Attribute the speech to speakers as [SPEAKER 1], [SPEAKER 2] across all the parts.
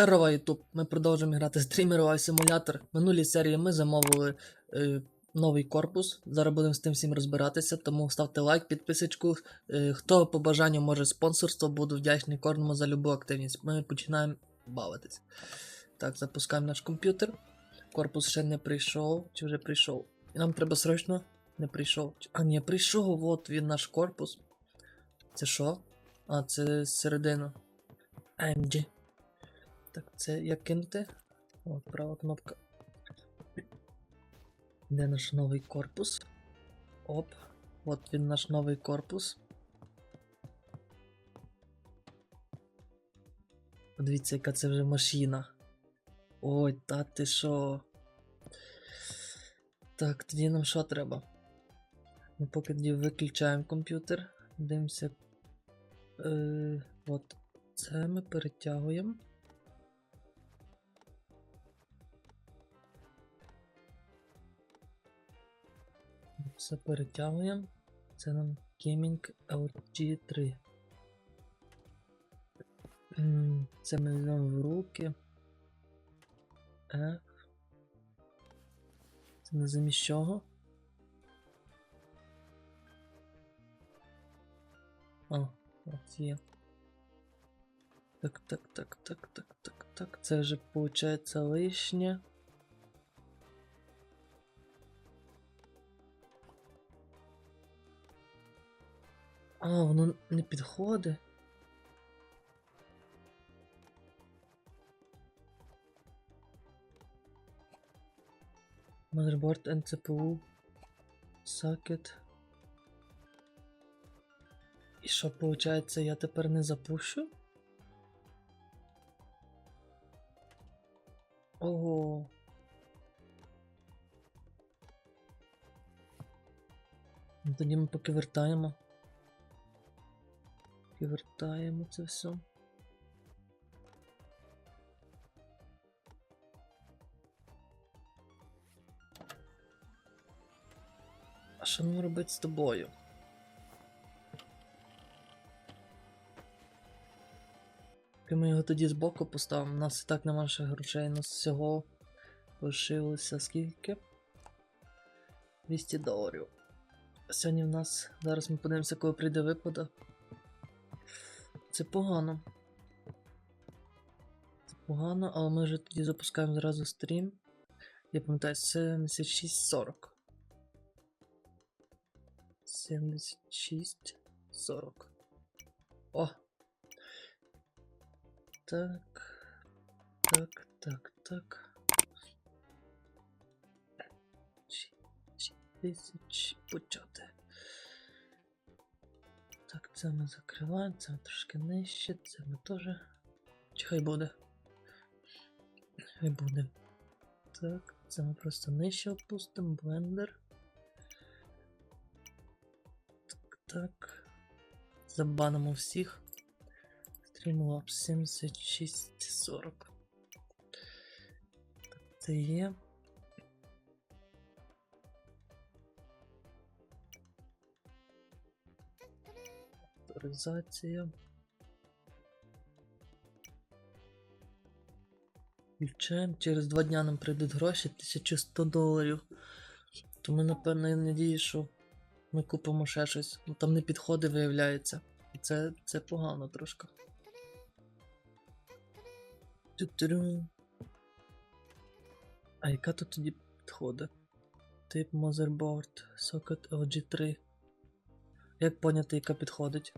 [SPEAKER 1] Здорово, Ютуб! Ми продовжуємо грати стрімерова симулятор. Минулій серії ми замовили е, новий корпус. Зараз будемо з тим всім розбиратися, тому ставте лайк, підписочку. Е, хто по бажанню може спонсорство, буду вдячний кожному за любу активність. Ми починаємо бавитись. Так, запускаємо наш комп'ютер. Корпус ще не прийшов. Чи вже прийшов? І нам треба срочно. Не прийшов. А, ні, прийшов, от він наш корпус. Це що? А, це середина. AMG. Так, це як кинути? О, права кнопка. Де наш новий корпус? Оп. От він наш новий корпус. Подивіться, яка це вже машина. Ой, та ти що? Так, тоді нам що треба? Ми поки тоді виключаємо комп'ютер. Дивимося. Е, от це ми перетягуємо. Все перетягуємо. Це нам Gaming LG3. Це ми візьмемо в руки. F. Це не замість чого? А, от є. Так, так, так, так, так, так, так. Це вже виходить лишнє. А, воно не підходить. Motherboard and CPU. Socket. І що, виходить, я тепер не запущу? Ого. Тоді ми поки вертаємо. І вертаємо це все. А що нам робити з тобою? Ми його тоді збоку поставимо, у нас і так нема ще грошей, у нас всього лишилося скільки? 200 доларів. Сьогодні в нас, зараз ми подивимося, коли прийде випада. Це погано. Це погано, але ми вже тоді запускаємо зразу стрім. Я пам'ятаю, 76.40. 76.40. О! Так. Так, так, так. 6 тисяч почати. Так, це ми закриваємо, це ми трошки нижче, це ми теж. Чи хай буде. Хай буде. Так, це ми просто нижче опустимо, блендер. Так, так. Забанимо всіх. Streamlabs 7640. Так, це є. Авторизація. Включаємо. Через два дня нам прийдуть гроші 1100 доларів. То ми, напевно, я надію, що ми купимо ще щось. Ну там не підходи, виявляється. І це, це погано трошки. А яка тут тоді підходить? Тип motherboard, socket LG3. Як поняти, яка підходить?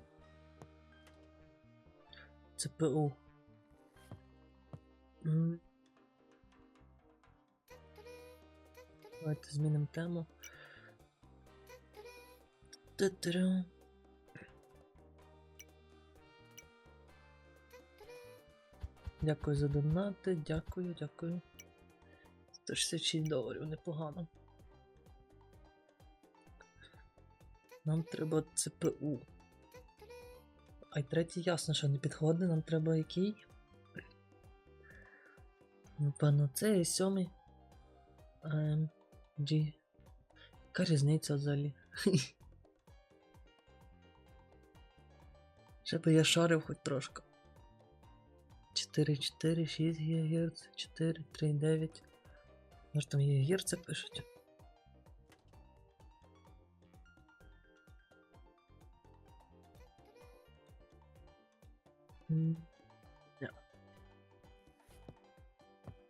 [SPEAKER 1] CPU. Давайте змінимо тему. Ту-туру. Дякую за донати, дякую, дякую. 166 доларів, непогано. Нам треба ЦПУ. А й третій ясно, що не підходить, нам треба який? Напевно, це і сьомий. Ем, G. Яка різниця взагалі? Ще би я шарив хоч трошки. Чи 4,4, 6 ГГц, 4, 3,9. Може там ГГц пишуть?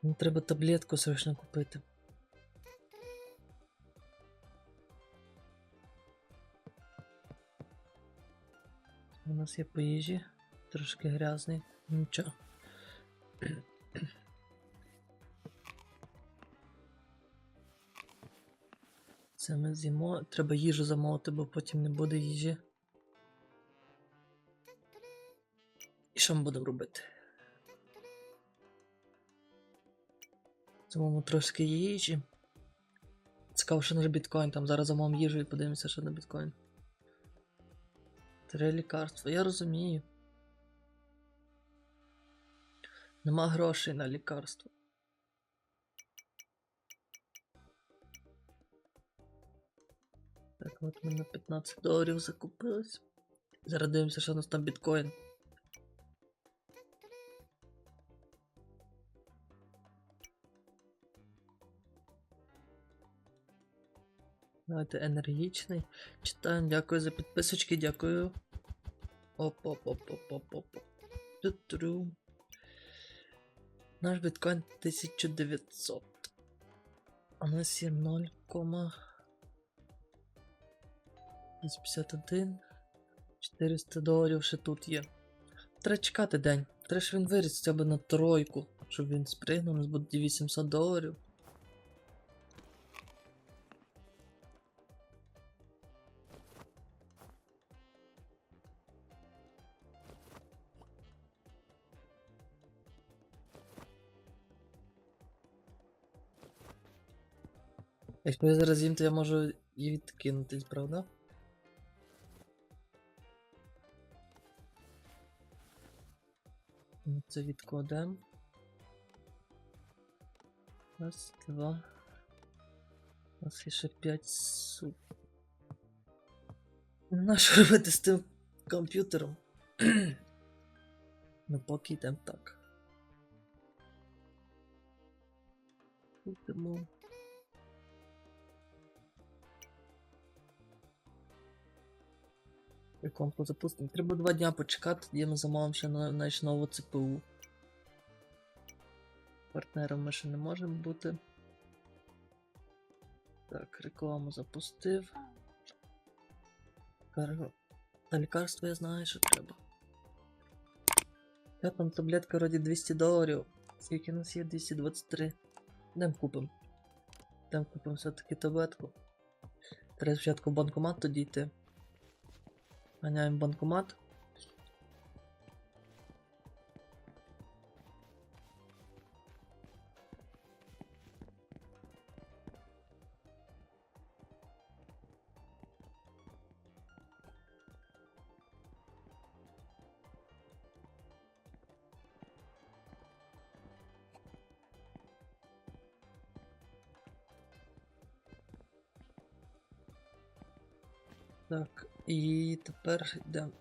[SPEAKER 1] Ну, треба таблетку срочно купити. У нас є по їжі, трошки грязний, нічого. Це ми з'їмо. Треба їжу замовити, бо потім не буде їжі. Що ми будемо робити? Замовимо трошки їжі. Цікаво, що наш біткоін. Там зараз замовимо їжу і подивимося, що на біткоін. Три лікарства. Я розумію. Нема грошей на лікарство. Так, от ми на 15 доларів закупились. Зараз дивимося, що у нас там біткоін. Давайте енергічний. Читаємо, дякую за підписочки, дякую. Оп-оп-оп-оп-оп-оп. Ту-тру. Наш біткоін 1900. А у нас є 0,51. 400 доларів ще тут є. Треба чекати день. Треба, щоб він виріс хоча б на тройку, щоб він спригнув, у нас буде 800 доларів. Якщо я зараз їм, то я можу і відкинутись, правда? Ну, Це відкладемо. Раз, два. У нас ще п'ять суп. На що робити з тим комп'ютером? ну поки йдемо так. Купимо. І компу запустимо. Треба два дня почекати, тоді ми замовимо ще на, нову ЦПУ. Партнером ми ще не можемо бути. Так, рекламу запустив. На лікарство я знаю, що треба. Я там таблетка раді 200 доларів. Скільки у нас є? 223. Дем купимо. Дем купимо все-таки таблетку. Треба спочатку в банкомат тоді йти. Ганяємо банкомат. Так, і тепер йдемо.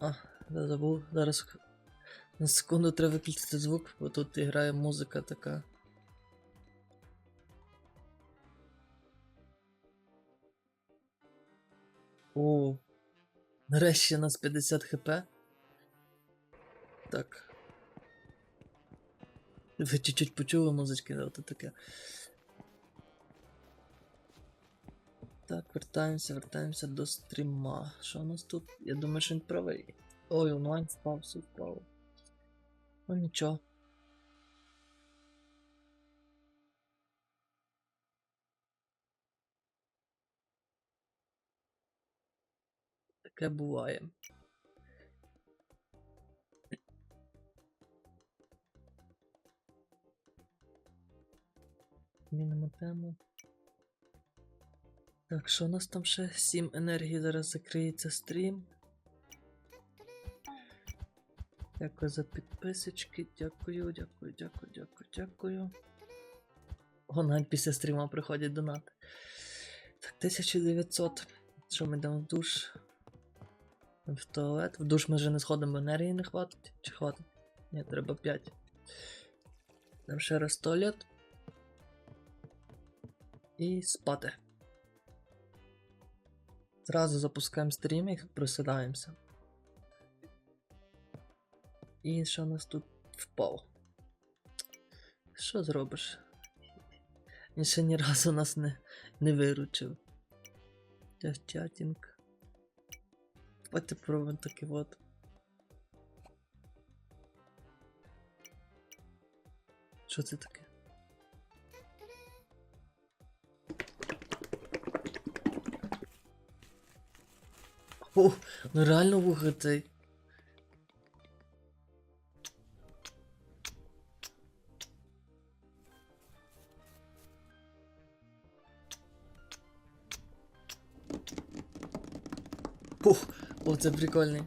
[SPEAKER 1] А, я забув. Зараз на секунду треба виключити звук, бо тут грає музика така. О, нарешті у нас 50 хп. Так. Ви чуть-чуть почули музички, да, то таке. Так, вертаємося, вертаємося до стріма. Що у нас тут? Я думаю, що він правий. Ой, онлайн впав, все впало. Ну нічого. Таке буває. Змінимо тему. Так, що у нас там ще 7 енергії зараз закриється стрім. Дякую за підписочки. Дякую, дякую, дякую, дякую, дякую. О, навіть після стріма приходять донати. Так, 1900. Що ми йдемо в душ? В туалет. В душ ми вже не сходимо, бо енергії не хватить. Чи хватить? Ні, треба 5. Там ще раз туалет. І спати. Зразу запускаємо стрім і присідаємося. І що у нас тут впав? Що зробиш? Він ще ні разу нас не, не виручив. Chatting. Давайте пробуємо таке от. Що це таке? О, ну реально вуха цей. Ух, о, це прикольний.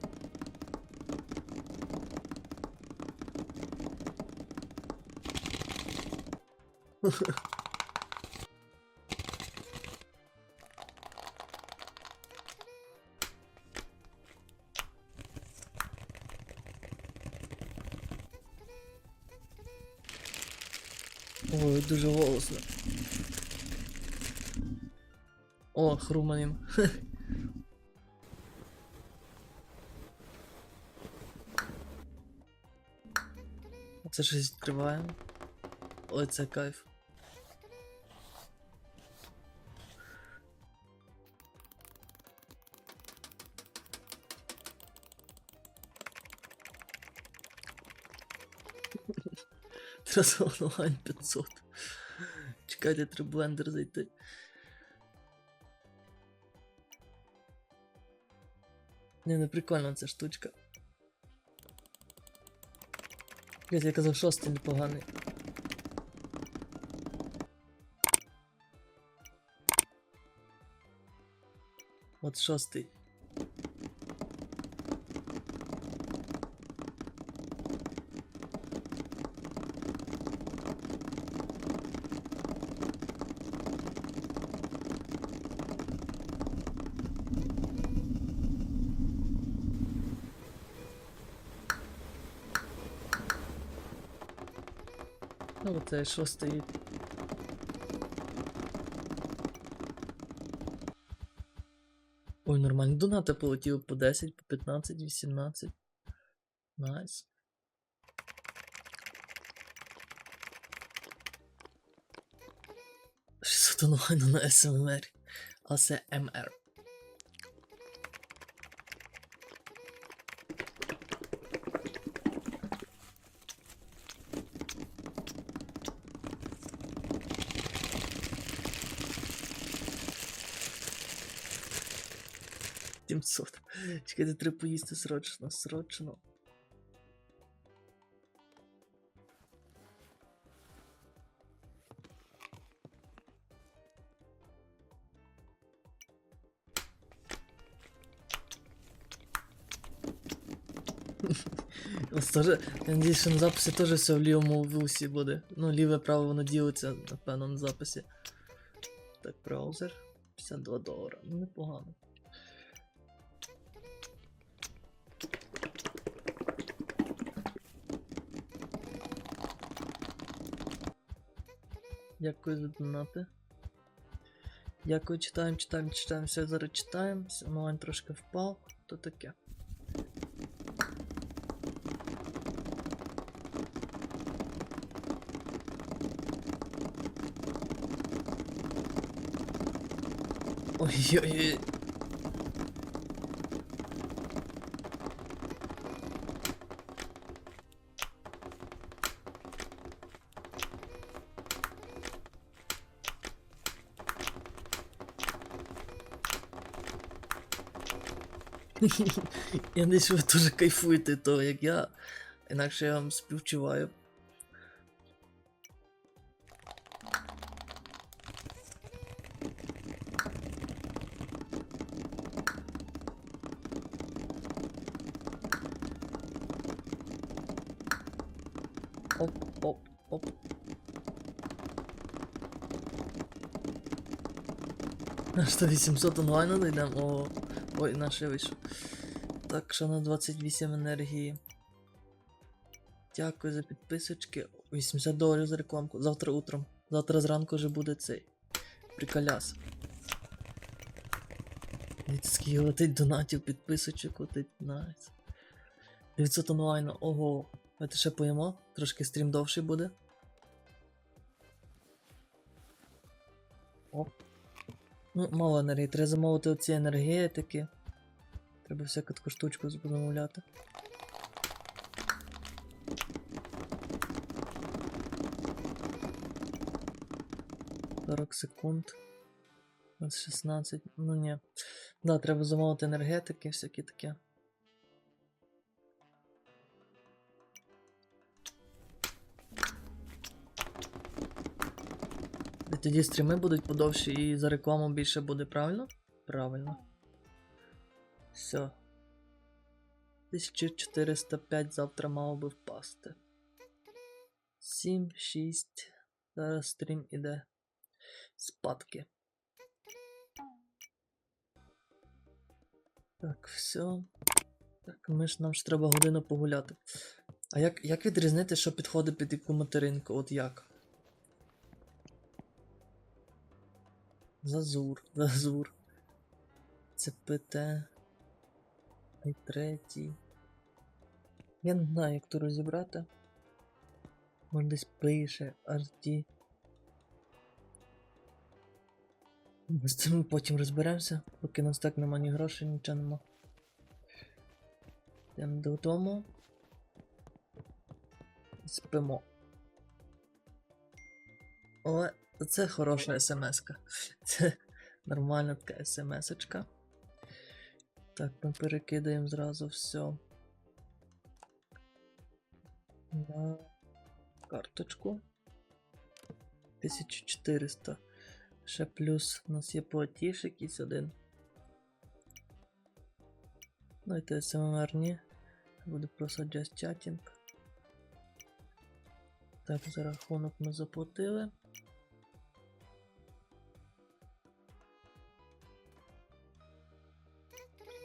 [SPEAKER 1] Ой, дуже голосно. О, хруманим. Це щось відкриваємо. Ой, це кайф. Трансформувань 500. Чекайте, треба блендер зайти. Не, не прикольна ця штучка. Я казав, шостий непоганий. От шостий. Ну це що стоїть? Ой, нормально. Донати полетіли по 10, по 15, 18. Найс. Nice. онлайну на СМВР, а це МР. 700. Чекайте, треба поїсти срочно, срочно. Тоже, я надіюсь, що на записі теж все в лівому вусі буде. Ну, ліве право воно ділиться, напевно, на записі. Так, браузер. 52 долара. Ну непогано. Дякую за донати. Дякую, читаємо, читаємо, читаємо, все зараз читаємо. Онлайн трошки впав. То таке. Ой-ой-ой. Я надіюсь, ви теж кайфуєте того, як я. Інакше я вам співчуваю. Оп, оп, оп. На що 800 онлайну дійдемо? О, ой, наш я вийшов. Так, що на 28 енергії. Дякую за підписочки. 80 доларів за рекламку. Завтра утром. Завтра зранку вже буде цей. Дивіться, скільки летить донатів, підписочок летить. Найс. 900 онлайну, ого. Давайте ще поїмо. Трошки стрім довший буде. Оп. Ну, мало енергії. Треба замовити оці енергетики. Треба всяку таку штучку замовляти. Сорок секунд. 16. Ну ні. Да, треба замовити енергетики, всякі таке. Тоді стріми будуть подовші і за рекламу більше буде, правильно? Правильно. Все. 1405 завтра мав би впасти. 7, 6. Зараз стрім іде. Спадки. Так, все. Так, ми ж нам ж треба годину погуляти. А як, як відрізнити, що підходить під яку материнку? От як? Зазур, зазур. Це ПТ. І третій. Я не знаю, як то розібрати. Може десь пише RT. З цим потім розберемося, поки нас так нема ні грошей, нічого нема. Йдемо додому. Спимо. Але це хороша смс-ка. Це нормальна така смс-очка. Так, ми перекидаємо зразу все. На карточку. 1400. Ще плюс у нас є платіж якийсь один. Ну і те СМР ні. Буде просто just chatting. Так, за рахунок ми заплатили.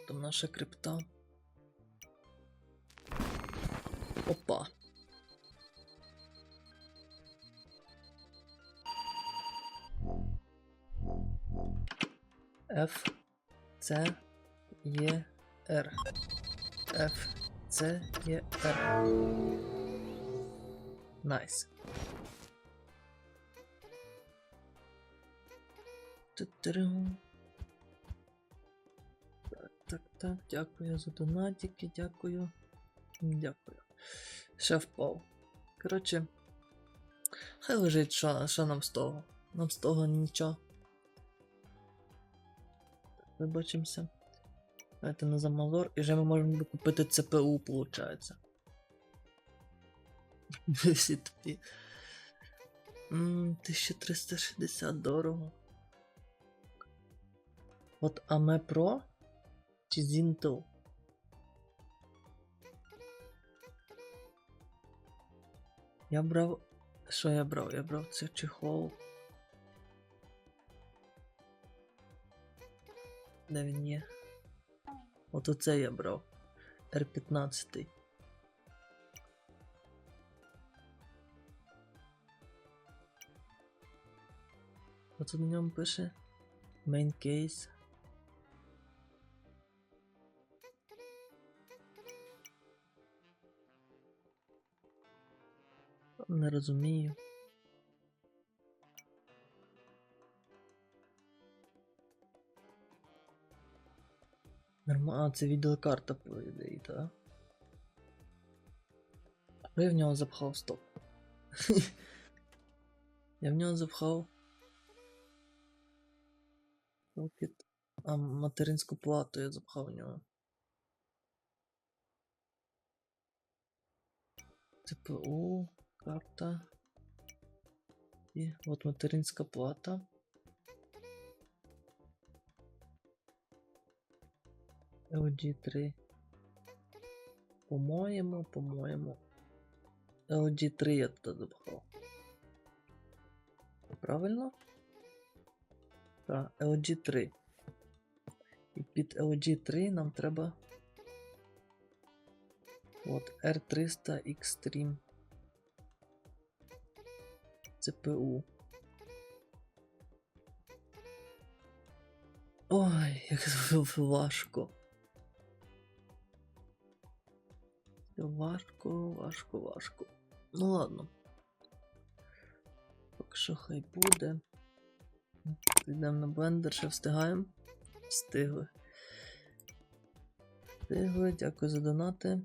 [SPEAKER 1] Там наша крипта. Опа. F C E R F C E R Найс. Ту-туру. Так, так, дякую за донатики, дякую. Дякую. Ще впав. Коротше. Хай лежить, що, що нам з того. Нам з того нічого. Вибачимося. Давайте на замалор. І вже ми можемо купити ЦПУ, виходить. Всі тупі. 1360 дорого. От Аме Pro чи Zintel? Я брав. Що я брав? Я брав це чехол. Де він є? От оце я брав. R15. Оце на ньому пише Main case. Не розумію. Нормально, це відеокарта по ідеї, так? А я в нього запхав стоп. я в нього запхав. Сокет. А материнську плату я запхав в нього. ЦПУ, карта. І от материнська плата. LG 3. По-моєму, по-моєму. LG 3 я туди запхав. Правильно? Так, LG 3. І під LG 3 нам треба От, R300 Extreme. CPU. Ой, як важко. Важко, важко, важко. Ну ладно. Поки що хай буде. Йдемо на блендер, ще встигаємо. Встигли. Встигли, дякую за донати.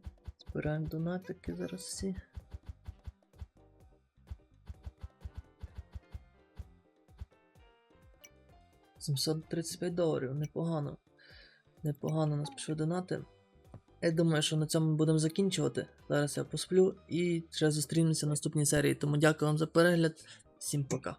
[SPEAKER 1] Збираємо донатики зараз всі. Сімсот тридцять п'ять доларів, непогано. Непогано нас пішли донати. Я думаю, що на цьому будемо закінчувати. Зараз я посплю і ще зустрінемося в наступній серії. Тому дякую вам за перегляд. Всім пока.